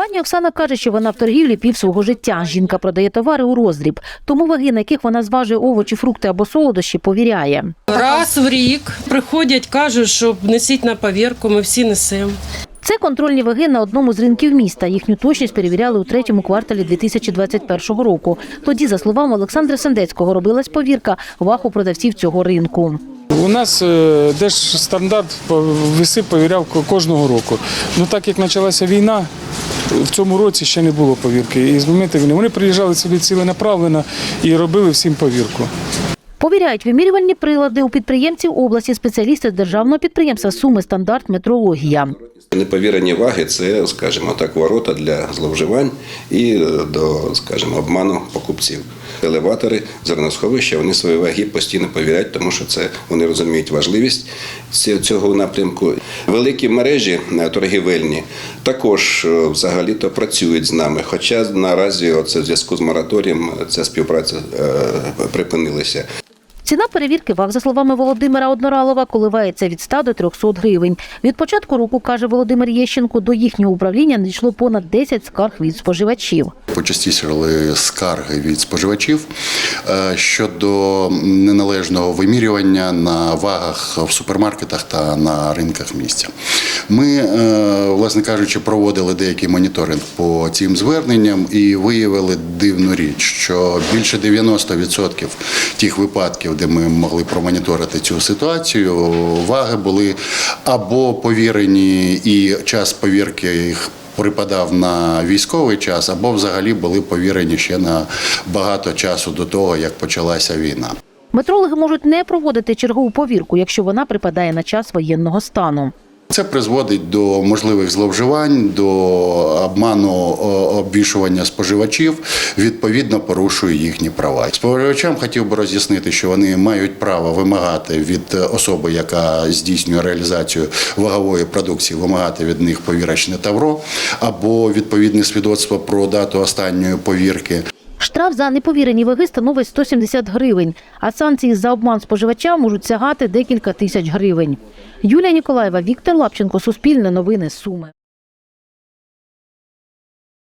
Пані Оксана каже, що вона в торгівлі пів свого життя. Жінка продає товари у роздріб, тому ваги, на яких вона зважує овочі, фрукти або солодощі, повіряє. Раз в рік приходять, кажуть, що несіть на повірку, ми всі несемо. Це контрольні ваги на одному з ринків міста. Їхню точність перевіряли у третьому кварталі 2021 року. Тоді, за словами Олександра Сендецького, робилась повірка ваг у продавців цього ринку. У нас е, держстандарт по- веси повіряв кожного року. Ну так як почалася війна, в цьому році ще не було повірки. І з моменту війни вони приїжджали сюди ціленаправлено і робили всім повірку. Повіряють вимірювальні прилади у підприємців області спеціалісти державного підприємства Суми стандарт метрологія. Неповірені ваги це, скажімо так, ворота для зловживань і е, до, скажімо, обману покупців. Елеватори, зерносховища, вони свої ваги постійно повіряють, тому що це вони розуміють важливість цього напрямку. Великі мережі е, торгівельні також е, взагалі-то працюють з нами. Хоча наразі оце в зв'язку з мораторієм ця співпраця припинилася. Ціна перевірки ваг, за словами Володимира Одноралова, коливається від 100 до 300 гривень. Від початку року, каже Володимир Єщенко, до їхнього управління надійшло понад 10 скарг від споживачів. Почастішали скарги від споживачів е, щодо неналежного вимірювання на вагах в супермаркетах та на ринках місця. Ми, е, власне кажучи, проводили деякий моніторинг по цим зверненням і виявили дивну річ, що більше 90% тих випадків, де ми могли промоніторити цю ситуацію, ваги були або повірені, і час повірки їх припадав на військовий час, або взагалі були повірені ще на багато часу до того, як почалася війна. Метрологи можуть не проводити чергову повірку, якщо вона припадає на час воєнного стану. Це призводить до можливих зловживань, до обману обвішування споживачів, відповідно порушує їхні права. Споживачам хотів би роз'яснити, що вони мають право вимагати від особи, яка здійснює реалізацію вагової продукції, вимагати від них повірочне тавро або відповідне свідоцтво про дату останньої повірки. Штраф за неповірені ваги становить 170 гривень, а санкції за обман споживача можуть сягати декілька тисяч гривень. Юлія Ніколаєва, Віктор Лапченко, Суспільне новини Суми.